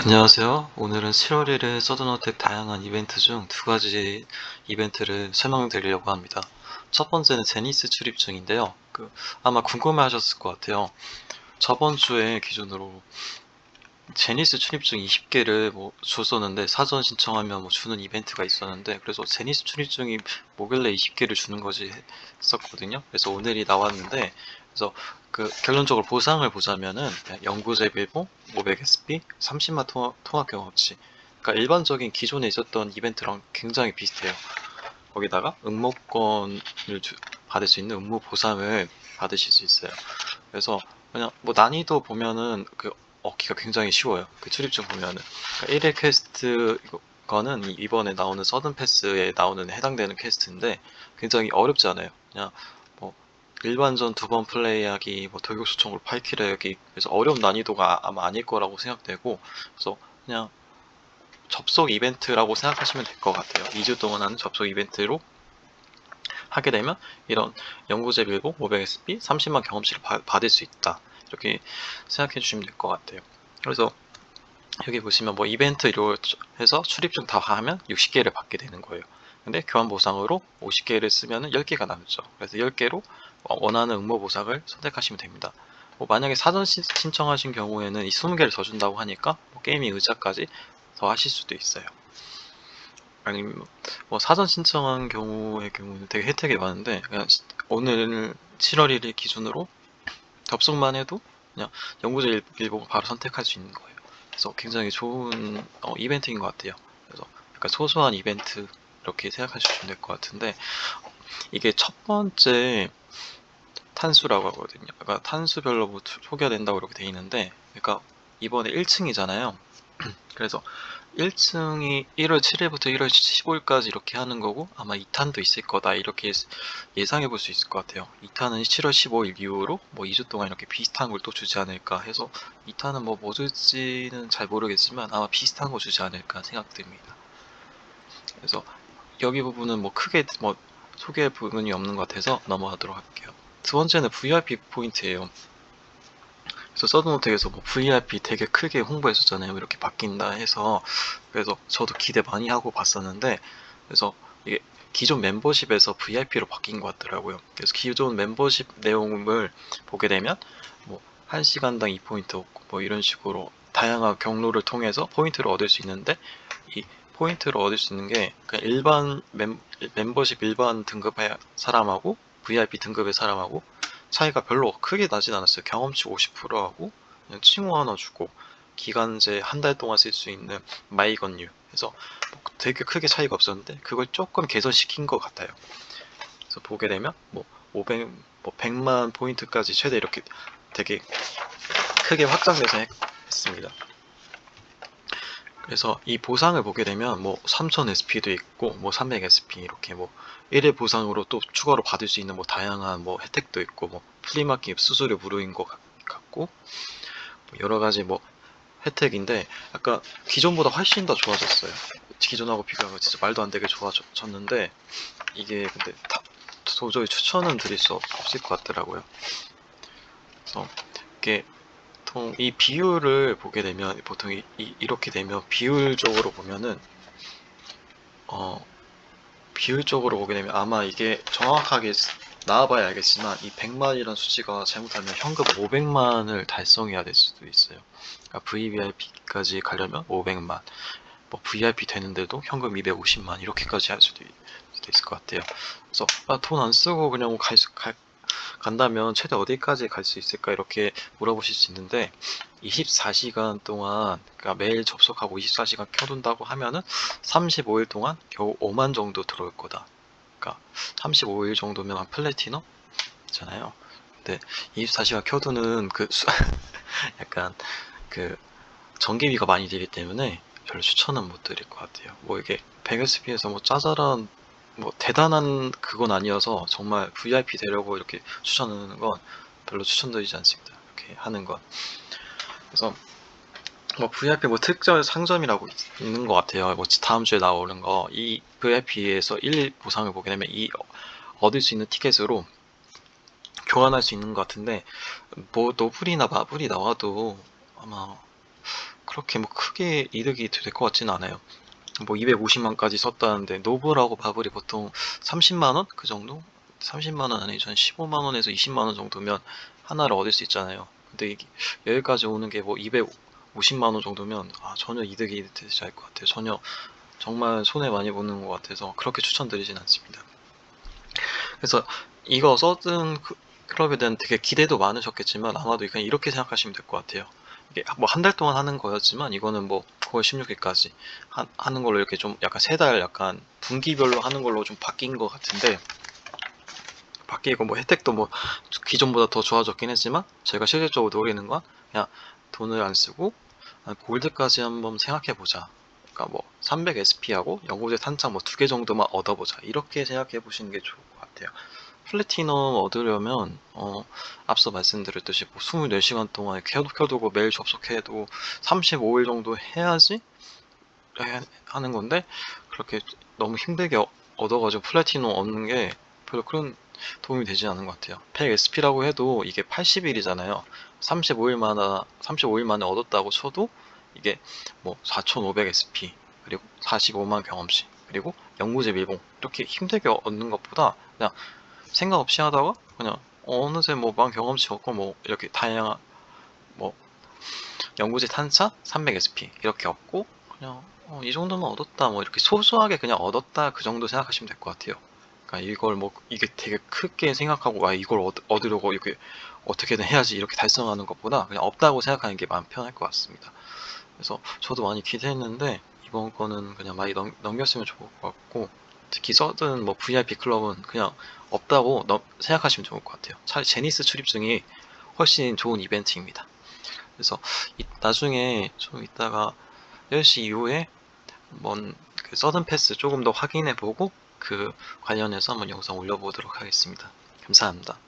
안녕하세요. 오늘은 7월 1일 서든어택 다양한 이벤트 중 두 가지 이벤트를 설명드리려고 합니다. 첫 번째는 제니스 출입증인데요. 그 아마 궁금해 하셨을 것 같아요. 저번 주에 기준으로 제니스 출입증 20개를 뭐 줬었는데 사전 신청하면 뭐 주는 이벤트가 있었는데 그래서 제니스 출입증이 뭐길래 20개를 주는 거지 했었거든요. 그래서 오늘이 나왔는데 그래서 그 결론적으로 보상을 보자면은 연구제 빌보 500SP 30만 통화, 통화 경험치 그러니까 일반적인 기존에 있었던 이벤트랑 굉장히 비슷해요. 거기다가 응모권을 주- 받을 수 있는 응모 보상을 받으실 수 있어요. 그래서 그냥 뭐 난이도 보면은 그 얻기가 굉장히 쉬워요. 그 출입증 보면은 그러니까 1회 퀘스트 거는 이- 이번에 나오는 서든 패스에 나오는 해당되는 퀘스트인데 굉장히 어렵지 않아요. 그냥 뭐 일반전 두 번 플레이하기, 뭐 소총으로 8킬 하기 그래서 어려운 난이도가 아마 아닐 거라고 생각되고 그래서 그냥 접속 이벤트라고 생각하시면 될 것 같아요. 2주 동안 하는 접속 이벤트로 하게 되면 이런 연구제 빌고 500SP 30만 경험치를 바- 받을 수 있다. 이렇게 생각해 주시면 될 것 같아요. 그래서 여기 보시면 뭐 이벤트로 해서 출입증 다 하면 60개를 받게 되는 거예요. 근데 교환 보상으로 50개를 쓰면 10개가 남죠. 그래서 10개로 원하는 응모 보상을 선택하시면 됩니다. 뭐 만약에 사전 신- 신청하신 경우에는 이 20개를 더 준다고 하니까 뭐 게이밍 의자까지 더 하실 수도 있어요. 아니면 뭐 사전 신청한 경우의 경우는 되게 혜택이 많은데 그냥 시- 오늘 7월 1일 기준으로 접속만 해도 그냥 연구자 일- 일보고 바로 선택할 수 있는 거예요. 그래서 굉장히 좋은 어, 이벤트인 것 같아요. 그래서 약간 소소한 이벤트 이렇게 생각하시면 될 것 같은데 이게 첫 번째 탄수라고 하거든요. 그러니까 탄수별로 뭐 투- 소개가 된다고 이렇게 돼 있는데, 그러니까 이번에 1층이잖아요. 그래서 1층이 1월 7일부터 1월 15일까지 이렇게 하는 거고 아마 2탄도 있을 거다 이렇게 예상해 볼 수 있을 것 같아요. 2탄은 7월 15일 이후로 뭐 2주 동안 이렇게 비슷한 걸 또 주지 않을까 해서 2탄은 뭐 뭐 줄지는 잘 모르겠지만 아마 비슷한 거 주지 않을까 생각됩니다. 그래서 여기 부분은 뭐 크게 뭐 소개 부분이 없는 것 같아서 넘어가도록 할게요. 두 번째는 VIP 포인트예요. 그래서 서든호텍에서 뭐 VIP 되게 크게 홍보했었잖아요. 이렇게 바뀐다 해서 그래서 저도 기대 많이 하고 봤었는데 그래서 이게 기존 멤버십에서 VIP로 바뀐 것 같더라고요. 그래서 기존 멤버십 내용을 보게 되면 뭐 1시간당 2포인트 얻고 뭐 이런 식으로 다양한 경로를 통해서 포인트를 얻을 수 있는데 이 포인트를 얻을 수 있는 게 일반 멤, 멤버십 일반 등급의 사람하고 VIP 등급의 사람하고 차이가 별로 크게 나진 않았어요. 경험치 50%하고 그냥 칭호 하나 주고 기간제 한 달 동안 쓸 수 있는 마이건유 해서 뭐 되게 크게 차이가 없었는데 그걸 조금 개선시킨 것 같아요. 그래서 보게 되면 뭐 500, 뭐 100만 포인트까지 최대 이렇게 되게 크게 확장돼서 했, 했습니다. 그래서 이 보상을 보게 되면 뭐 3000 SP도 있고 뭐 300 SP 이렇게 뭐 1회 보상으로 또 추가로 받을 수 있는 뭐 다양한 뭐 혜택도 있고 뭐 플리마켓 수수료 무료인 것 같- 같고 뭐 여러 가지 뭐 혜택인데 아까 기존보다 훨씬 더 좋아졌어요. 기존하고 비교하면 진짜 말도 안 되게 좋아졌는데 이게 근데 다- 도저히 추천은 드릴 수 없- 없을 것 같더라고요. 그래서 이게 보통 이 비율을 보게 되면 보통 이, 이- 이렇게 되면 비율적으로 보면은 어 비율적으로 보게 되면 아마 이게 정확하게 나와봐야 알겠지만 이 100만이라는 수치가 잘못하면 현금 500만을 달성해야 될 수도 있어요. 그러니까 VVIP까지 가려면 500만, 뭐 VIP 되는데도 현금 250만 이렇게까지 할 수도, 있을 것 같아요. 그래서 아, 돈 안 쓰고 그냥 갈 수, 갈, 간다면 최대 어디까지 갈 수 있을까 이렇게 물어보실 수 있는데 24시간 동안 그러니까 매일 접속하고 24시간 켜둔다고 하면은 35일 동안 겨우 5만 정도 들어올 거다. 그러니까 35일 정도면 한 플래티넘 잖아요. 근데 24시간 켜두는 그 수, 약간 그 전기비가 많이 들기 때문에 별로 추천은 못 드릴 것 같아요. 뭐 이게 100SP에서 뭐 짜잘한 뭐 대단한 그건 아니어서 정말 VIP 되려고 이렇게 추천하는 건 별로 추천드리지 않습니다. 이렇게 하는 건. 그래서 뭐 VIP 뭐 특별 상점이라고 있- 있는 것 같아요. 뭐 다음 주에 나오는 거 이 VIP에서 1 보상을 보게 되면 이 얻을 수 있는 티켓으로 교환할 수 있는 것 같은데 뭐 노블이나 마블이 나와도 아마 그렇게 뭐 크게 이득이 될 것 같지는 않아요. 뭐 250만까지 썼다는데 노브라고 바블이 보통 30만원 그 정도? 30만원 아니죠 한 15만원에서 20만원 정도면 하나를 얻을 수 있잖아요. 근데 여기까지 오는 게 뭐 250만원 정도면 아 전혀 이득이 되지 않을 것 같아요. 전혀 정말 손해 많이 보는 것 같아서 그렇게 추천드리진 않습니다. 그래서 이거 써든 그- 클럽에 대한 되게 기대도 많으셨겠지만 아마도 그냥 이렇게 생각하시면 될 것 같아요. 이게 뭐 한 달 동안 하는 거였지만 이거는 뭐 9월 16일까지 하, 는 걸로 이렇게 좀 약간 세 달 약간 분기별로 하는 걸로 좀 바뀐 것 같은데 바뀌고 뭐 혜택도 뭐 기존보다 더 좋아졌긴 했지만 제가 실질적으로 노리는 건 그냥 돈을 안 쓰고 한 골드까지 한번 생각해 보자. 그러니까 뭐 300 SP하고 연고제 탄창 뭐 두 개 정도만 얻어보자. 이렇게 생각해 보시는 게 좋을 것 같아요. 플래티넘 얻으려면 어, 앞서 말씀드렸듯이 뭐 24시간 동안 켜도 켜두고 매일 접속해도 35일 정도 해야지 해- 하는 건데 그렇게 너무 힘들게 어- 얻어가지고 플래티넘 얻는 게 별로 그런 도움이 되지 않은 것 같아요. 100 SP라고 해도 이게 80일이잖아요. 35일 만에 35일 만에 얻었다고 쳐도 이게 뭐 4,500 SP 그리고 45만 경험치 그리고 연구제 밀봉 이렇게 힘들게 얻는 것보다 그냥 생각 없이 하다가 그냥 어느새 뭐 만 경험치 얻고 뭐 이렇게 다양한 뭐 연구제 탄차 300 SP 이렇게 얻고 그냥 어, 이 정도만 얻었다 뭐 이렇게 소소하게 그냥 얻었다 그 정도 생각하시면 될 것 같아요. 그러니까 이걸 뭐 이게 되게 크게 생각하고 아 이걸 얻, 얻으려고 이렇게 어떻게든 해야지 이렇게 달성하는 것보다 그냥 없다고 생각하는 게 마음 편할 것 같습니다. 그래서 저도 많이 기대했는데 이번 거는 그냥 많이 넘, 넘겼으면 좋을 것 같고 특히 서든 뭐 VIP 클럽은 그냥 없다고 넘- 생각하시면 좋을 것 같아요. 차라리 제니스 출입증이 훨씬 좋은 이벤트입니다. 그래서 이- 나중에 좀 이따가 10시 이후에 한번 그 서든 패스 조금 더 확인해 보고 그 관련해서 한번 영상 올려보도록 하겠습니다. 감사합니다.